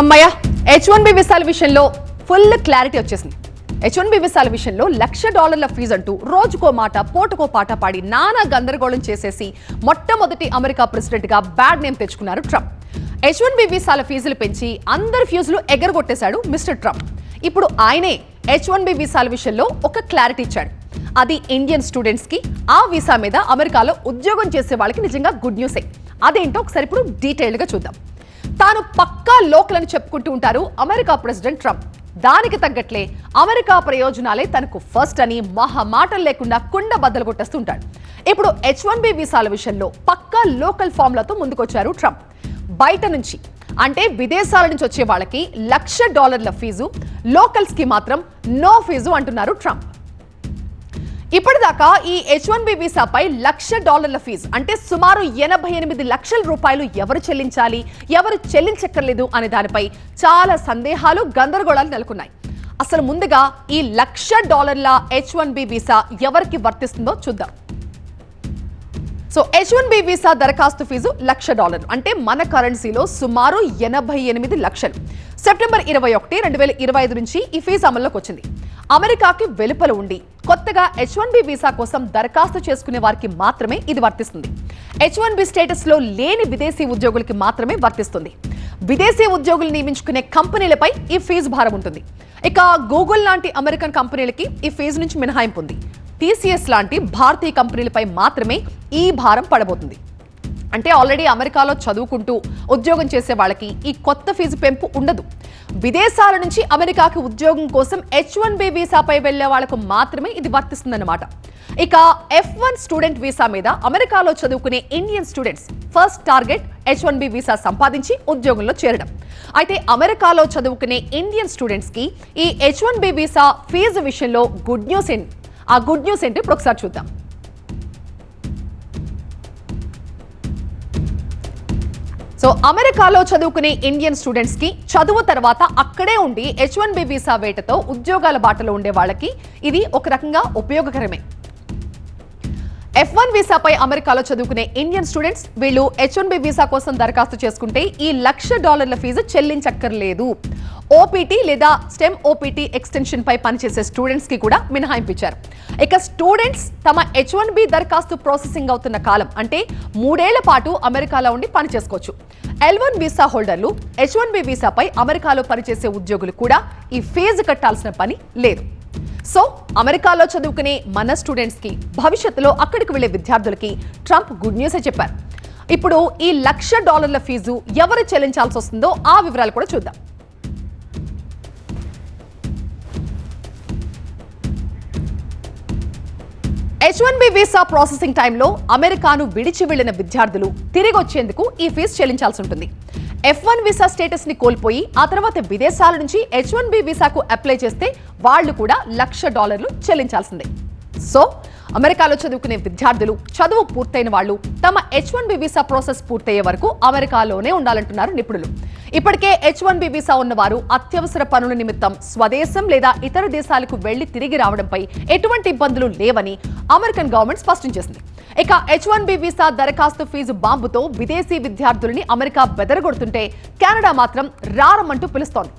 అమ్మయ్య H one B విసాల విషయంలో ఫుల్ క్లారిటీ వచ్చేసింది. హెచ్ వన్ బి విసాల విషయంలో లక్ష డాలర్ల ఫీజు అంటూ రోజుకో మాట పోటుకో పాట పాడి నానా గందరగోళం చేసేసి మొట్టమొదటి అమెరికా ప్రెసిడెంట్గా బ్యాడ్ నేమ్ తెచ్చుకున్నారు ట్రంప్. హెచ్ వన్ బి వీసాల ఫీజులు పెంచి అందరి ఫ్యూజులు ఎగరగొట్టేశాడు మిస్టర్ ట్రంప్. ఇప్పుడు ఆయనే హెచ్ వన్ బి వీసాల విషయంలో ఒక క్లారిటీ ఇచ్చాడు. అది ఇండియన్ స్టూడెంట్స్కి ఆ వీసా మీద అమెరికాలో ఉద్యోగం చేసే వాళ్ళకి నిజంగా గుడ్ న్యూసే. అదేంటో ఒకసారి ఇప్పుడు డీటెయిల్డ్గా చూద్దాం. తాను పక్కా లోకల్ అని చెప్పుకుంటూ ఉంటారు అమెరికా ప్రెసిడెంట్ ట్రంప్. దానికి తగ్గట్లే అమెరికా ప్రయోజనాలే తనకు ఫస్ట్ అని మహా మాటలు లేకుండా కుండ బద్దలు కొట్టేస్తుంటాడు. ఇప్పుడు హెచ్ వన్ బి వీసాల విషయంలో పక్కా లోకల్ ఫామ్లతో ముందుకొచ్చారు ట్రంప్. బయట నుంచి అంటే విదేశాల నుంచి వచ్చే వాళ్ళకి లక్ష డాలర్ల ఫీజు లోకల్స్కి మాత్రం నో ఫీజు అంటున్నారు ట్రంప్. ఇప్పటిదాకా ఈ హెచ్ వన్ బి వీసాపై లక్ష డాలర్ల ఫీజు అంటే సుమారు ఎనభై ఎనిమిది లక్షల రూపాయలు ఎవరు చెల్లించాలి ఎవరు చెల్లించక్కర్లేదు అనే దానిపై చాలా సందేహాలు గందరగోళాలు నెలకొన్నాయి. అసలు ముందుగా ఈ లక్ష డాలర్ల హెచ్ వన్ బి వీసా ఎవరికి వర్తిస్తుందో చూద్దాం. So H one B visa దరఖాస్తు ఫీజు లక్ష డాలర్ అంటే మన కరెన్సీలో సుమారు ఎనభై ఎనిమిది లక్షలు. సెప్టెంబర్ ఇరవై ఒకటి రెండు వేల ఇరవై ఐదు నుంచి ఈ ఫీజు అమల్లోకి వచ్చింది. అమెరికాకి వెలుపల ఉండి కొత్తగా హెచ్ వన్ బి వీసా కోసం దరఖాస్తు చేసుకునే వారికి మాత్రమే ఇది వర్తిస్తుంది. హెచ్ వన్ బి స్టేటస్లో లేని విదేశీ ఉద్యోగులకి మాత్రమే వర్తిస్తుంది. విదేశీ ఉద్యోగులు నియమించుకునే కంపెనీలపై ఈ ఫీజు భారం ఉంటుంది. ఇక గూగుల్ లాంటి అమెరికన్ కంపెనీలకి ఈ ఫీజు నుంచి మినహాయింపు ఉంది. టీసీఎస్ లాంటి భారతీయ కంపెనీలపై మాత్రమే ఈ భారం పడబోతుంది. అంటే ఆల్రెడీ అమెరికాలో చదువుకుంటూ ఉద్యోగం చేసే వాళ్ళకి ఈ కొత్త ఫీజు పెంపు ఉండదు. విదేశాల నుంచి అమెరికాకి ఉద్యోగం కోసం హెచ్ వన్ బి వీసాపై వెళ్ళే వాళ్ళకు మాత్రమే ఇది వర్తిస్తుందన్నమాట. ఇక ఎఫ్ వన్ స్టూడెంట్ వీసా మీద అమెరికాలో చదువుకునే Indian students first target H one B visa సంపాదించి ఉద్యోగంలో చేరడం. అయితే అమెరికాలో చదువుకునే ఇండియన్ స్టూడెంట్స్కి ఈ H one B visa fee విషయంలో గుడ్ న్యూస్ ఏంటి? ఆ గుడ్ న్యూస్ ఏంటి? ఇప్పుడు ఒకసారి చూద్దాం. సో అమెరికాలో చదువుకునే ఇండియన్ స్టూడెంట్స్కి చదువు తర్వాత అక్కడే ఉండి హెచ్ వన్ బి వీసా వేటతో ఉద్యోగాల బాటలో ఉండే వాళ్ళకి ఇది ఒక రకంగా ఉపయోగకరమే. ఎఫ్ వన్ వీసాపై అమెరికాలో చదువుకునే ఇండియన్ స్టూడెంట్స్ వీళ్ళు హెచ్ వన్ బి వీసా కోసం దరఖాస్తు చేసుకుంటే ఈ లక్ష డాలర్ల ఫీజు చెల్లించక్కర్లేదు. ఓపీటీ లేదా స్టెమ్ ఓపీటీ ఎక్స్టెన్షన్ పై పనిచేసే స్టూడెంట్స్కి కూడా మినహాయింపించారు ఇక స్టూడెంట్స్ తమ హెచ్ వన్ బి దరఖాస్తు ప్రాసెసింగ్ అవుతున్న కాలం అంటే మూడేళ్ళ పాటు అమెరికాలో ఉండి పని చేసుకోవచ్చు. ఎల్ వన్ వీసా హోల్డర్లు హెచ్ వన్ బి వీసాపై అమెరికాలో పనిచేసే ఉద్యోగులు కూడా ఈ ఫీజు కట్టాల్సిన పని లేదు. సో అమెరికాలో చదువుకునే మన స్టూడెంట్స్కి భవిష్యత్తులో అక్కడికి వెళ్ళే విద్యార్థులకి ట్రంప్ గుడ్ న్యూస్ చెప్పారు. ఇప్పుడు ఈ లక్ష డాలర్ల ఫీజు ఎవరు చెల్లించాల్సి వస్తుందో ఆ వివరాలు కూడా చూద్దాం. H one B visa processing టైంలో అమెరికాను విడిచి వెళ్ళిన విద్యార్థులు తిరిగి వచ్చేందుకు ఈ ఫీజు చెల్లించాల్సి ఉంటుంది. ఎఫ్ వన్ వీసా స్టేటస్ని కోల్పోయి ఆ తర్వాత విదేశాల నుంచి హెచ్ వన్ బి వీసాకు అప్లై చేస్తే వాళ్ళు కూడా లక్ష డాలర్లు చెల్లించాల్సిందే. సో అమెరికాలో చదువుకునే విద్యార్థులు చదువు పూర్తయిన వాళ్ళు తమ H one B visa process పూర్తయ్యే వరకు అమెరికాలోనే ఉండాలంటున్నారు నిపుణులు. ఇప్పటికే హెచ్ వన్ బి వీసా ఉన్నవారు అత్యవసర పనుల నిమిత్తం స్వదేశం లేదా ఇతర దేశాలకు వెళ్ళి తిరిగి రావడంపై ఎటువంటి ఇబ్బందులు లేవని అమెరికన్ గవర్నమెంట్ స్పష్టం చేసింది. ఇక హెచ్ వన్ బి వీసా దరఖాస్తు ఫీజు బాంబుతో విదేశీ విద్యార్థులని అమెరికా బెదరగొడుతుంటే కెనడా మాత్రం రారమంటూ పిలుస్తోంది.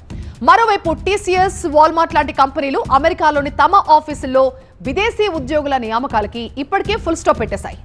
మరోవైపు టీసీఎస్ వాల్మార్ట్ లాంటి కంపెనీలు అమెరికాలోని తమ ఆఫీసుల్లో విదేశీ ఉద్యోగుల నియామకాలకి ఇప్పటికే ఫుల్ స్టాప్ పెట్టేశాయి.